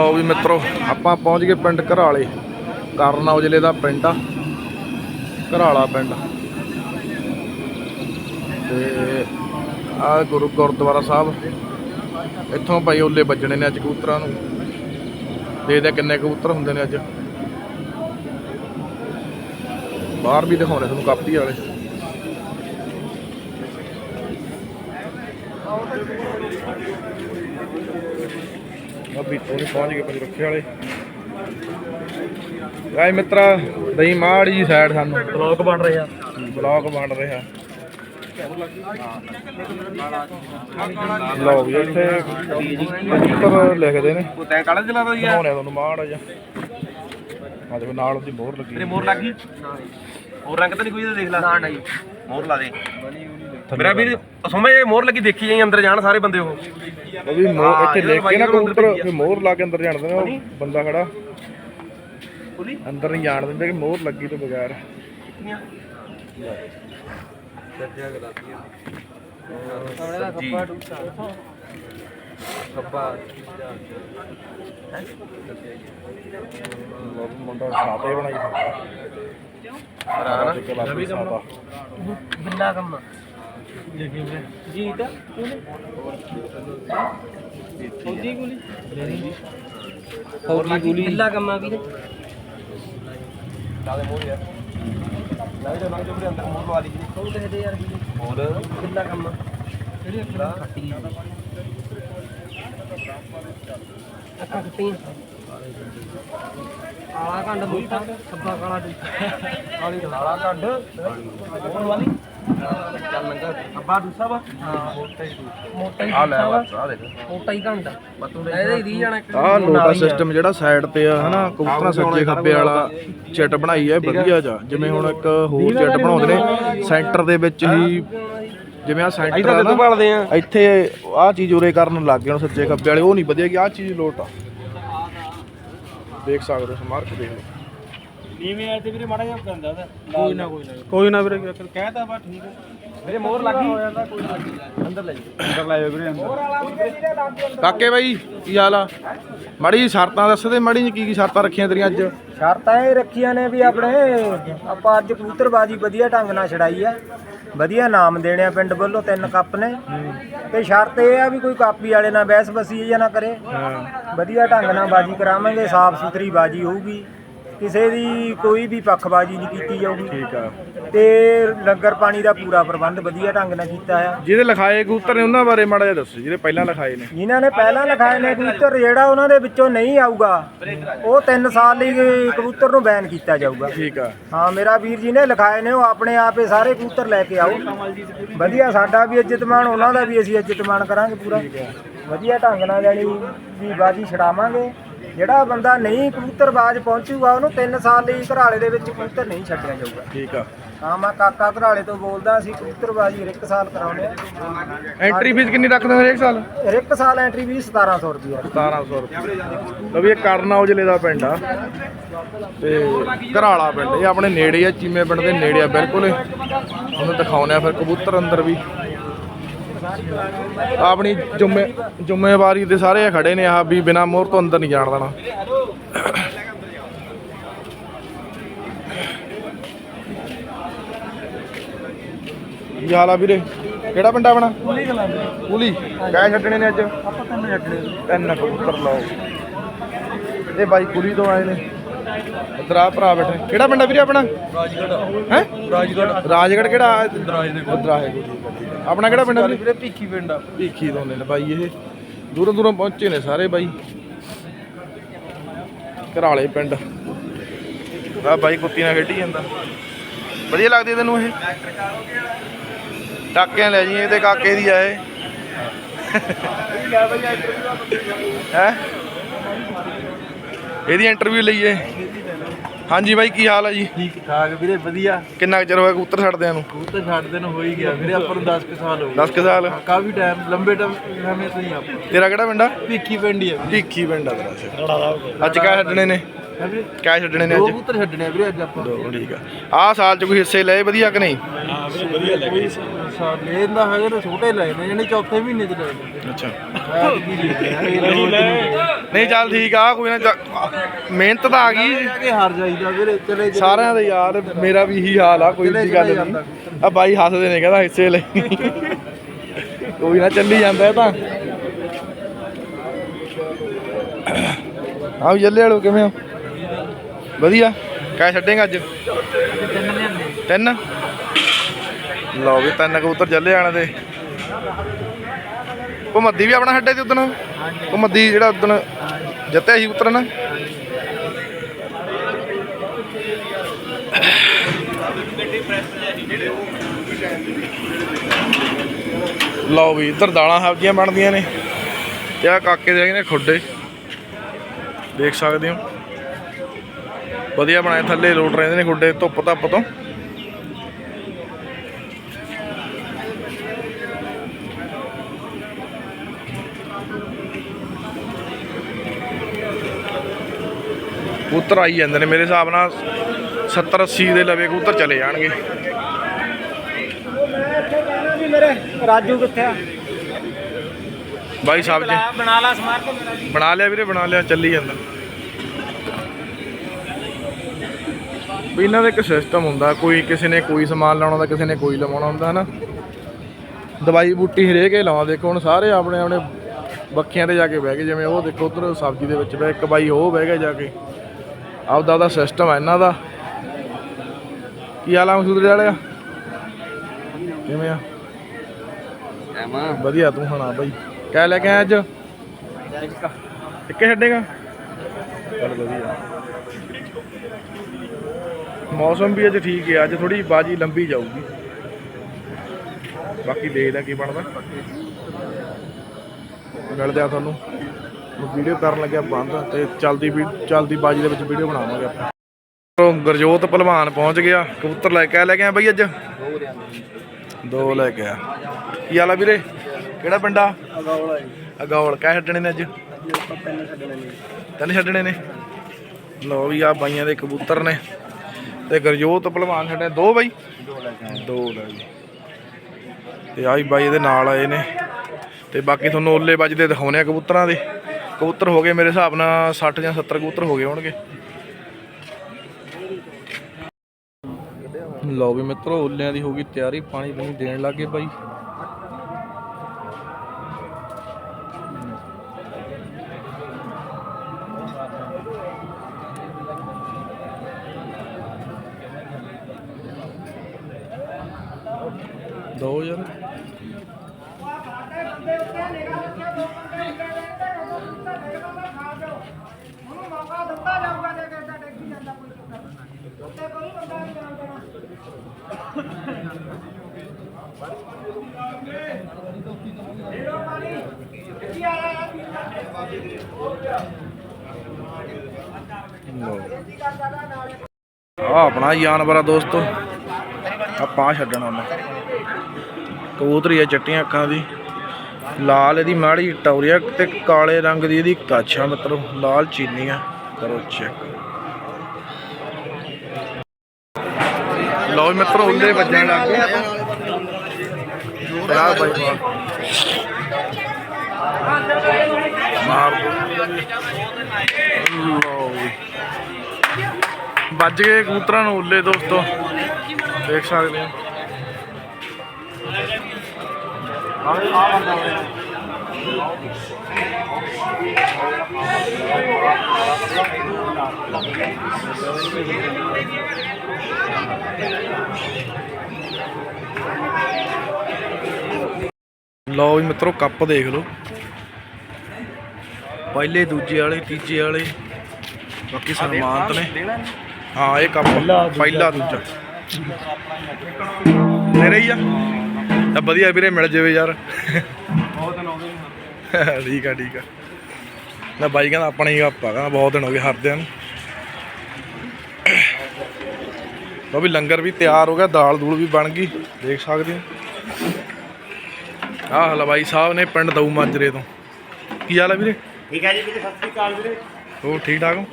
ਆਓ ਵੀ ਮਿੱਤਰੋ, ਆਪਾਂ ਪਹੁੰਚ ਗਏ ਪਿੰਡ ਘਰਾਲੇ। ਕਰਨਾ ਜ਼ਿਲ੍ਹੇ ਦਾ ਪਿੰਡ ਆ। ਘਰਾਲਾ ਪਿੰਡ। ਤੇ ਆ ਗੁਰੂ ਗੁਰਦੁਆਰਾ ਸਾਹਿਬ। ਇੱਥੋਂ ਭਾਈ ਓਲੇ ਵੱਜਣੇ ਨੇ ਅੱਜ ਕਬੂਤਰਾਂ ਨੂੰ। ਦੇਖਦੇ ਕਿੰਨੇ ਕਬੂਤਰ ਹੁੰਦੇ ਨੇ ਅੱਜ। ਬਾਹਰ ਵੀ ਦਿਖਾਉਣੇ ਤੁਹਾਨੂੰ ਕਾਪੀ ਵਾਲੇ। ਆ ਵੀ ਤੋਂ ਪਹੁੰਚ ਗਏ ਪੰਜ ਰੱਖੇ ਵਾਲੇ। ਗਾਇ ਮਿੱਤਰਾ ਦਈ ਮਾੜੀ ਜੀ ਸਾਈਡ ਸਾਨੂੰ। ਬਲੌਗ ਬਣ ਰਿਹਾ। ਬਲੌਗ ਬਣ ਰਿਹਾ। ਲਓ ਵੀ ਇੱਥੇ ਕਬੂਤਰ ਲਿਖਦੇ ਨੇ। ਉਹ ਤੈਂ ਕਾਲਾ ਚਲਾਦਾ ਜੀ ਬਣਾਉਣੇ ਤੁਹਾਨੂੰ ਮਾੜਾ ਜਿਹਾ। ਆ ਦੇਖੋ ਨਾਲ ਉਹਦੀ ਮੋਹਰ ਲੱਗੀ ਤੇਰੇ ਮੋਰ ਲੱਗ ਹੋਰ ਰੰਗ ਤਾਂ ਨਹੀਂ ਕੋਈ ਦੇਖ ਲੈ। ਨਾ ਨਹੀਂ। ਮੋਰ ਲਾ ਦੇ। ਮੇਰਾ ਵੀ ਸੁਮੇ ਇਹ ਮੋਰ ਲੱਗੀ ਦੇਖੀ ਜਾਈ ਅੰਦਰ ਜਾਣ ਸਾਰੇ ਬੰਦੇ ਉਹ। ਉਹ ਵੀ ਮੋਹਰ ਇੱਥੇ ਲਿਖ ਕੇ ਨਾ ਵੀ ਮੋਹਰ ਲਾ ਕੇ ਅੰਦਰ ਜਾਣ ਦਿੰਦੇ ਉਹ ਬੰਦਾ ਖੜਾ। ਅੰਦਰ ਨਹੀਂ ਜਾਣ ਦਿੰਦੇ ਕਿ ਮੋਹਰ ਲੱਗੀ ਤੋਂ ਬਗੈਰ। ਮੁੰਡਾ ਸਾਤੇ ਬਣਾਈ ਫਿਰਦਾ ਰਵੀ ਕਮਲਾ ਬਿੱਲਾ ਕੰਮ। ਜੀਤ ਫੌਜੀ ਗੁਲੀ? ਫੌਜੀ ਗੁਲੀ। ਬਿੱਲਾ ਕੰਮਾ ਵੀ ਲਾ ਦੇ ਮੋਰ ਯਾਰ। ਲਾ ਦੇ ਦੇ ਵੀਰੇ ਅੰਦਰ ਮੋਰ ਲਵਾ ਦੀ ਉਹ ਦੇ ਦੇ ਯਾਰ ਹੋਰ? ਬਿੱਲਾ ਕੰਮਾ। ਕਿਹੜੀ ਅੱਖਾਂ ਖੱਟੀ ਅੱਖਾਂ ਖੱਟੀ ਕਾਲਾ ਕੰਡ ਬੂਟਾ ਸੱਬਾ ਕਾਲਾ ਦੂਸਾ ਕਾਲੀ ਕਾਲਾ ਕੰਡ। ਮੋਰ ਵਾਲੀ? ਚੱਲ ਲੰਗਾ ਅੱਬਾ ਦੂਸਾ ਵਾ? ਹਾਂ ਮੋਟਾ ਹੀ ਮੋਟਾ ਹੀ ਆ ਲੈ ਬਸ ਆ ਦੇਖ। ਮੋਟਾ ਹੀ ਘੰਟਾ। ਇਹਦੇ ਹੀ ਰੀ ਜਾਣਾ ਇੱਕ। ਆ। ਲੋਟਾ ਸਿਸਟਮ ਜਿਹੜਾ ਸਾਈਡ ਤੇ ਆ ਹਨਾ? ਕਬੂਤਰਾਂ ਸੱਜੇ ਖੱਬੇ ਵਾਲਾ ਚਿੱਟ ਬਣਾਈ ਹੈ ਵਧੀਆ ਜਾ ਜਿਵੇਂ ਹੁਣ ਇੱਕ ਹੋਰ ਚਿੱਟ ਬਣਾਉਂਦੇ ਨੇ ਸੈਂਟਰ ਦੇ ਵਿੱਚ ਹੀ ਜਿਵੇਂ ਆ ਸੈਂਟਰ ਆ ਨਾ ਭਾਲਦੇ ਆ। ਇੱਥੇ ਆ ਚੀਜ਼ ਉਰੇ ਕਰਨ ਲੱਗ ਗਏ ਹੁਣ ਸੱਜੇ ਖੱਬੇ ਵਾਲੇ। ਉਹ ਨਹੀਂ ਵਧੀਆ ਕਿ ਆ ਚੀਜ਼ ਲੋਟ ਆ। ਦੇਖ ਸਕਦੇ ਹੋ ਸਮਾਰ ਕੇ ਦੇਖ ਲਓ। ਨੀਵੇਂ ਆਏ ਤੇ ਵੀਰੇ ਮਾੜਾ ਜਿਹਾ ਪੈਂਦਾ ਉਹਦਾ। ਕੋਈ ਨਾ ਕੋਈ ਨਾ। ਕੋਈ ਨਾ ਵੀਰੇ ਕਹਿਤਾ ਬਾ ਠੀਕ ਹੈ। ਮੇਰੇ ਮੋਰ ਲੱਗੀ ਅੰਦਰ ਲੈ ਜਾ ਅੰਦਰ ਲੈ ਜਾ ਵੀਰੇ ਅੰਦਰ। ਕਾਕੇ ਬਾਈ ਕੀ ਹਾਲ ਆ? ਮਾੜੀ ਸ਼ਰਤਾਂ ਦੱਸ ਦੇ ਮਾੜੀ ਜੀ ਕੀ ਕੀ ਸ਼ਰਤਾਂ ਰੱਖੀਆਂ ਤੇਰੀਆਂ ਅੱਜ? ਸ਼ਰਤਾਂ ਇਹ ਰੱਖੀਆਂ ਨੇ ਵੀ ਆਪਣੇ ਆਪਾਂ ਅੱਜ ਕਬੂਤਰਬਾਜੀ ਵਧੀਆ ਢੰਗ ਨਾਲ ਛੜਾਈ ਆ। ਵਧੀਆ ਨਾਮ ਦੇਣੇ ਆ ਪਿੰਡ ਵੱਲੋਂ ਤਿੰਨ ਕੱਪ ਨੇ। ਤੇ ਸ਼ਰਤ ਇਹ ਆ ਵੀ ਕੋਈ ਕਾਪੀ ਵਾਲੇ ਨਾਲ ਬਹਿਸ ਬਸੀ ਜਾਂ ਨਾ ਕਰੇ। ਵਧੀਆ ਢੰਗ ਨਾਲ ਬਾਜੀ ਕਰਾਵਾਂਗੇ ਸਾਫ਼ ਸੁਥਰੀ ਬਾਜੀ ਹੋਊਗੀ। ਕਿਸੇ ਦੀ ਕੋਈ ਵੀ ਪੱਖਬਾਜੀ ਨਹੀਂ ਕੀਤੀ ਜਾਊਗੀ। ਠੀਕ ਆ। ਤੇ ਲੰਗਰ ਪਾਣੀ ਦਾ ਪੂਰਾ ਪ੍ਰਬੰਧ ਵਧੀਆ ਢੰਗ ਨਾਲ ਕੀਤਾ ਆ। ਜਿਹਦੇ ਲਿਖਾਏ ਕਬੂਤਰ ਨੇ ਉਹਨਾਂ ਬਾਰੇ ਮਾੜਾ ਜਿਹਾ ਦੱਸੋ ਜਿਹਦੇ ਪਹਿਲਾਂ ਲਿਖਾਏ ਨੇ। ਜਿਨ੍ਹਾਂ ਨੇ ਪਹਿਲਾਂ ਲਿਖਾਏ ਨੇ ਕਬੂਤਰ ਜਿਹੜਾ ਉਹਨਾਂ ਦੇ ਵਿੱਚੋਂ ਨਹੀਂ ਆਊਗਾ ਉਹ 3 ਸਾਲ ਲਈ ਕਬੂਤਰ ਨੂੰ ਬੈਨ ਕੀਤਾ ਜਾਊਗਾ। ਠੀਕ ਆ। ਹਾਂ ਮੇਰਾ ਵੀਰ ਜੀ ਨੇ ਲਿਖਾਏ ਨੇ ਉਹ ਆਪਣੇ ਆਪੇ ਸਾਰੇ ਕਬੂਤਰ ਲੈ ਕੇ ਆਓ। ਵਧੀਆ ਸਾਡਾ ਵੀ ਇੱਜ਼ਤਮਾਨ ਉਹਨਾਂ ਦਾ ਵੀ ਅਸੀਂ ਇੱਜ਼ਤਮਾਨ ਕਰਾਂਗੇ ਪੂਰਾ। ਵਧੀਆ ਢੰਗ ਨਾਲ ਜਾਣੀ ਵੀ ਬਾਜੀ ਛਡਾਵਾਂਗੇ। ਜਿਹੜਾ ਬੰਦਾ ਨਹੀਂ ਕਬੂਤਰਬਾਜ਼ ਪਹੁੰਚੂਗਾ ਉਹਨੂੰ 3 ਸਾਲ ਲਈ ਘਰਾਲੇ ਦੇ ਵਿੱਚ ਕਬੂਤਰ ਨਹੀਂ ਛੱਡਿਆ ਜਾਊਗਾ। ਠੀਕ ਆ। ਹਾਂ ਮੈਂ ਕਾਕਾ ਘਰਾਲੇ ਤੋਂ ਬੋਲਦਾ ਅਸੀਂ ਕਬੂਤਰਬਾਜ਼ੀ ਹਰ ਇੱਕ ਸਾਲ ਕਰਾਉਂਦੇ ਆ ਐਂਟਰੀ ਫੀਸ ਕਿੰਨੀ ਰੱਖਦੇ ਹੋ ਹਰੇਕ ਸਾਲ? ਹਰ ਇੱਕ ਸਾਲ ਐਂਟਰੀ ਵੀ 1700 ਰੁਪਏ 1700 ਰੁਪਏ ਵੀ ਇਹ ਕਰਨਾ ਔਜਲੇ ਦਾ ਪਿੰਡ ਆ। ਤੇ ਘਰਾਲਾ ਪਿੰਡ ਇਹ ਆਪਣੇ ਨੇੜੇ ਆ ਚੀਮੇ ਪਿੰਡ ਦੇ ਨੇੜੇ ਆ ਬਿਲਕੁਲ। ਇਹ। ਤੁਹਾਨੂੰ ਦਿਖਾਉਣੇ ਆ ਫਿਰ ਕਬੂਤਰ ਅੰਦਰ ਵੀ। ਆਪਣੀ ਜ਼ਿੰਮੇ ਜ਼ਿੰਮੇਵਾਰੀ ਦੇ ਸਾਰੇ ਖੜੇ ਨੇ ਆ ਵੀ ਬਿਨਾ ਮੋਹਰ ਤੋਂ ਅੰਦਰ ਨਹੀਂ ਜਾਣ ਦੇਣਾ। ਕੀ ਹਾਲ ਆ ਵੀਰੇ? ਕਿਹੜਾ ਪਿੰਡ ਆਪਣਾ? ਕੁਲੀ ਕਹਿ ਛੱਡਣੇ ਨੇ ਅੱਜ? ਆਪਾਂ ਤਿੰਨ ਛੱਡਣੇ ਤਿੰਨ ਕਬੂਤਰ ਲਾਓ। ਇਹ ਬਾਈ ਕੁਲੀ ਤੋਂ ਆਏ ਨੇ। ਆ ਭਰਾ ਬੈਠੇ। ਕਿਹੜਾ ਪਿੰਡ ਆ ਵੀਰੇ ਆਪਣਾ? ਰਾਜਗੜ੍ਹ। ਹੈ? ਰਾਜਗੜ੍ਹ। ਰਾਜਗੜ੍ਹ ਕਿਹੜਾ? ਆਏ ਠੀਕ ਆ ਠੀਕ ਆ। ਆਪਣਾ ਕਿਹੜਾ ਪਿੰਡ ਆ ਵੀਰੇ? ਭੀਖੀ ਪਿੰਡ ਆ। ਭੀਖੀ ਤੋਂ ਨੇ ਬਾਈ ਇਹ। ਦੂਰੋਂ ਦੂਰੋਂ ਪਹੁੰਚੇ ਨੇ ਸਾਰੇ ਬਾਈ। ਘਰਾਲੇ ਪਿੰਡ। ਆ ਬਾਈ ਕੁੱਤੀ ਨਾਲ ਖੇਡੀ ਜਾਂਦਾ। ਵਧੀਆ ਲੱਗਦੀ ਤੈਨੂੰ ਇਹ? ਟਾਕਿਆਂ ਲੈ ਜੀ ਇਹਦੇ ਕਾਕੇ ਦੀ ਆਏ ਹੈ? ਇਹਦੀ ਇੰਟਰਵਿਊ ਲਈਏ। ਹਾਂਜੀ ਬਾਈ ਕੀ ਹਾਲ ਹੈ ਜੀ? ਠੀਕ ਠਾਕ ਵੀਰੇ ਵਧੀਆ। ਕਿੰਨਾ ਕੁ ਚਿਰ ਹੋਇਆ ਕਬੂਤਰ ਛੱਡਦਿਆਂ ਨੂੰ? ਕਬੂਤਰ ਛੱਡਦੇ ਨੂੰ ਹੋ ਹੀ ਗਿਆ ਵੀਰੇ ਆਪਾਂ ਨੂੰ 10 ਕੁ ਸਾਲ ਹੋ 10 ਕੁ ਸਾਲ? ਕਾਫੀ ਟਾਈਮ ਲੰਬੇ ਟਾਈਮ ਸਮੇਂ ਤੋਂ ਹੀ ਆਪਾਂ ਤੇਰਾ ਕਿਹੜਾ ਪਿੰਡ ਆ? ਭੀਖੀ ਪਿੰਡ ਹੀ ਆ ਭੀਖੀ ਪਿੰਡ ਆ ਤੇਰਾ। ਅੱਜ ਕਿਆ ਛੱਡਣੇ ਨੇ? ਕਿਆ ਛੱਡਣੇ ਨੇ ਦੋ ਅੱਜ? ਕਬੂਤਰ ਛੱਡਣੇ ਆ ਵੀਰੇ ਅੱਜ ਆਪਾਂ। ਦੋ ਠੀਕ ਆ। ਆਹ ਸਾਲ ਚ ਕੋਈ ਹਿੱਸੇ ਲਏ ਵਧੀਆ ਕਿ ਨਹੀਂ? ਹਾਂ ਵੀਰੇ ਵਧੀਆ ਲੱਗੇ ਸਾਲ ਲੈਂਦਾ ਹੈਗੇ ਨੇ ਛੋਟੇ ਲਏ ਨੇ ਜਾਨੀ ਚੌਥੇ ਮਹੀਨੇ ਚ ਲੈ ਲੈਂਦੇ ਅੱਛਾ। ਐਤ ਕੀ ਲੈ ਨਹੀਂ ਚੱਲ। ਠੀਕ ਆ ਕੋਈ ਨਾ ਚੱਲ- ਮਿਹਨਤ ਤਾਂ ਆ ਗਈ। ਜਾ ਕੇ ਹਾਰ ਜਾਈਦਾ ਵੀਰੇ ਚਲੇ ਚਲੇ ਸਾਰਿਆਂ ਦੇ ਯਾਰ ਮੇਰਾ ਵੀ ਇਹੀ ਹਾਲ ਆ ਕੋਈ ਦੀ ਗੱਲ ਨਹੀਂ। ਆ ਬਾਈ ਹੱਸਦੇ ਨੇ ਕਹਿੰਦਾ ਹਿੱਸੇ ਲਈ। ਕੋਈ ਨਾ ਚੱਲੀ ਜਾਂਦਾ ਇਹ ਤਾਂ। ਆਹ ਜੱਲੇ ਵਾਲੋ ਕਿਵੇਂ ਹੋ? ਵਧੀਆ। ਕਹਿ ਛੱਡੇਗਾ ਅੱਜ? ਤਿੰਨ? ਲਓ ਵੀ ਤਿੰਨ ਕਬੂਤਰ ਜੱਲੇ ਆਣ ਦੇ। ਭਮੱਦੀ ਵੀ ਆਪਣਾ ਛੱਡੇ ਤੇ ਉਦਣ? ਭਮੱਦੀ ਜਿਹੜਾ ਉਦਣ ਜਿੱਤਿਆ ਸੀ ਕਬੂਤਰ ਨਾ? ਲਓ ਵੀ ਇੱਧਰ ਦਾਲਾਂ ਸਬਜ਼ੀਆਂ ਬਣਦੀਆਂ ਨੇ। ਤੇ ਆ ਕਾਕੇ ਦੇ ਹੈਗੇ ਨੇ ਖੁੱਡੇ। ਦੇਖ ਸਕਦੇ ਹੋ। ਵਧੀਆ ਬਣਾਏ ਥੱਲੇ ਲੋਟ ਰਹਿੰਦੇ ਨੇ ਖੁੱਡੇ, ਧੁੱਪ ਧੱਪ ਤੋਂ। ਕਬੂਤਰ ਆਈ ਜਾਂਦੇ ਨੇ। ਮੇਰੇ ਹਿਸਾਬ ਨਾਲ 70 80 ਦੇ ਲਵੇ ਕਬੂਤਰ ਚਲੇ ਜਾਣਗੇ। ਮੇਰੇ ਰਾਜੂ ਕਿੱਥੇ ਆ? ਬਾਈ ਸਾਹਿਬ ਜੀ। ਬਣਾ ਲਾ ਸਮਾਰਟ ਮੇਰਾ ਜੀ ਬਣਾ ਲਿਆ ਵੀਰੇ ਬਣਾ ਲਿਆ ਚੱਲੀ ਜਾਂਦਾ। ਵੀ ਇਹਨਾਂ ਦਾ ਇੱਕ ਸਿਸਟਮ ਹੁੰਦਾ ਕੋਈ ਕਿਸੇ ਨੇ ਕੋਈ ਸਮਾਨ ਲਾਉਣਾ ਹੁੰਦਾ ਕਿਸੇ ਨੇ ਕੋਈ ਲਵਾਉਣਾ ਹੁੰਦਾ ਹਨਾ? ਦਵਾਈ ਬੂਟੀ ਹਰੇਕ ਹੀ ਲਾਉਂਦਾ ਦੇਖੋ ਹੁਣ ਸਾਰੇ ਆਪਣੇ ਆਪਣੇ ਬੱਖੀਆਂ ਤੇ ਜਾ ਕੇ ਬਹਿ ਗਏ ਜਿਵੇਂ ਉਹ ਦੇਖੋ ਉਧਰ ਸਬਜ਼ੀ ਦੇ ਵਿੱਚ ਬਹਿ ਇੱਕ ਬਾਈ ਉਹ ਬਹਿ ਗਿਆ ਜਾ ਕੇ। ਆਪਦਾ ਉਹਦਾ ਸਿਸਟਮ ਹੈ ਇਹਨਾਂ ਦਾ। ਕੀ ਹਾਲ ਆ ਮਸੂਦ ਵਾਲਿਆ? ਕਿਵੇਂ ਆ? ਐਮਾ ਵਧੀਆ ਤੂੰ ਸੁਣਾ ਬਾਈ। ਕਹਿ ਲੈ ਕੇ ਅੱਜ? ਇੱਕੇ ਛੱਡੇਗਾ? ਚੱਲ ਵਧੀਆ। ਮੌਸਮ ਵੀ ਅੱਜ ਠੀਕ ਹੈ ਅੱਜ ਥੋੜੀ ਬਾਜੀ ਲੰਬੀ ਜਾਊਗੀ। ਬਾਕੀ ਦੇਖਦੇ ਕੀ ਬਣਦਾ। ਮਿਲਦੇ ਆ ਤੁਹਾਨੂੰ। ਵੀਡੀਓ ਕਰਨ ਲੱਗਿਆ ਬੰਦ ਤੇ ਚਲਦੀ ਵੀ ਚਲਦੀ ਬਾਜੀ ਦੇ ਵਿੱਚ ਵੀਡੀਓ ਬਣਾਵਾਂਗੇ ਆਪਾਂ। ਤੋਂ ਪਹਿਲਵਾਨ ਪਹੁੰਚ ਗਿਆ, ਕਬੂਤਰ ਲੈ ਕੇ ਆ, ਲੈ ਕੇ ਆ ਬਈ ਅੱਜ? ਦੋ ਲੈ ਕੇ ਆ। ਕੀ ਹਾਲ ਆ ਵੀਰੇ? ਕਿਹੜਾ ਪਿੰਡਾ ਅਗੌਲਾ ਜੀ ਅਗੌਲ ਕਹਿ ਛੱਡਣੇ ਨੇ ਅੱਜ? ਤਿੰਨ ਛੱਡਣੇ ਨੇ। ਲੋ ਵੀ ਆ ਬਾਈਆਂ ਦੇ ਕਬੂਤਰ ਨੇ। ਤੇ ਗੁਰਜੋਤ ਪਹਿਲਵਾਨ ਛੱਡੇ ਦੋ ਬਾਈ? ਦੋ ਲੈ ਕੇ ਦੋ ਲੈ ਜੀ ਤੇ ਆਹੀ ਬਾਈ ਇਹਦੇ ਨਾਲ ਆਏ ਨੇ। ਤੇ ਬਾਕੀ ਤੁਹਾਨੂੰ ਓਲੇ ਵੱਜਦੇ ਦਿਖਾਉਣੇ ਆ ਕਬੂਤਰਾਂ ਦੇ। ਕਬੂਤਰ ਹੋ ਗਏ ਮੇਰੇ ਹਿਸਾਬ ਨਾਲ 60 ਜਾਂ 70 ਕਬੂਤਰ ਹੋ ਗਏ ਹੋਣਗੇ। ਲਓ ਵੀ ਮਿੱਤਰੋ ਓਲਿਆਂ ਦੀ ਹੋ ਗਈ ਤਿਆਰੀ, ਪਾਣੀ ਪਣੀ ਦੇਣ ਲੱਗੇ ਬਾਈ। ਦੋ ਯਾਰ ਮੌਕਾ ਦਿੱਤਾ ਜਾਊਗਾ ਜੇ ਕਹਿੰਦਾ ਡੇਗੀ ਜਾਂਦਾ ਕੋਈ ਚੱਕਰ ਨਹੀਂ ਉੱਤੇ ਕੋਈ ਬੰਦਾ ਨਹੀਂ ਜਾਣ ਦੇਣਾ ਆ ਆਪਣਾ ਜਾਨਵਰ ਆ ਦੋਸਤੋ। ਆਪਾਂ ਛੱਡਣਾ ਉਹਨੇ। ਕਬੂਤਰੀ ਆ ਚਿੱਟੀਆਂ ਅੱਖਾਂ ਦੀ। ਲਾਲ ਇਹਦੀ ਮਾੜੀ ਟੌਰੀਆ ਤੇ ਕਾਲੇ ਰੰਗ ਦੀ ਇਹਦੀ ਕਾਛਾ ਮਤਲਬ ਲਾਲ ਚੀਨੀਆਂ ਕਰੋ ਚੈੱਕ ਲਓ ਮਿੱਤਰੋ ਉੱਲੇ ਵੱਜਣ ਲੱਗ ਗਏ। ਤੇ ਆਹ ਬਾਈ ਮਾਰ ਮਾਰ ਲਓ ਵੀ ਵੱਜ ਗਏ ਕਬੂਤਰਾਂ ਨੂੰ ਉੱਲੇ ਦੋਸਤੋ। ਦੇਖ ਸਕਦੇ ਹੋ। ਲਓ ਵੀ ਮਿੱਤਰੋ ਕੱਪ ਦੇਖ ਲਓ। ਪਹਿਲੇ ਦੂਜੇ ਵਾਲੇ ਤੀਜੇ ਵਾਲੇ ਬਾਕੀ ਸਨਮਾਨਤ ਨੇ। ਹਾਂ ਇਹ ਕੱਪ ਪਹਿਲਾ ਦੂਜਾ। ਤੇਰੇ ਹੀ ਆ। ਤਾਂ ਵਧੀਆ ਵੀਰੇ ਮਿਲ ਜਾਵੇ ਯਾਰ। ਬਹੁਤ ਦਿਨ ਆਉਂਦੇ ਨੇ। ਠੀਕ ਆ ਠੀਕ ਆ। ਨਾ ਬਾਈ ਕਹਿੰਦਾ ਆਪਣਾ ਹੀ ਕੱਪ ਆ। ਕਹਿੰਦਾ ਬਹੁਤ ਦਿਨ ਹੋ ਗਏ ਹਰਦਿਆਂ ਨੂੰ ਉਹ ਵੀ ਲੰਗਰ ਵੀ ਤਿਆਰ ਹੋ ਗਿਆ ਦਾਲ ਦੂਲ ਵੀ ਬਣ ਗਈ। ਦੇਖ ਸਕਦੇ ਹੋ। ਆਹ ਹਲਵਾਈ ਸਾਹਿਬ ਨੇ ਪਿੰਡ ਦਊ ਮਾਜਰੇ ਤੋਂ। ਕੀ ਹਾਲ ਆ ਵੀਰੇ? ਠੀਕ ਹੈ ਜੀ ਵੀਰੇ ਸਤਿ ਸ੍ਰੀ ਅਕਾਲ ਵੀਰੇ। ਹੋਰ ਠੀਕ ਠਾਕ ਹੋ?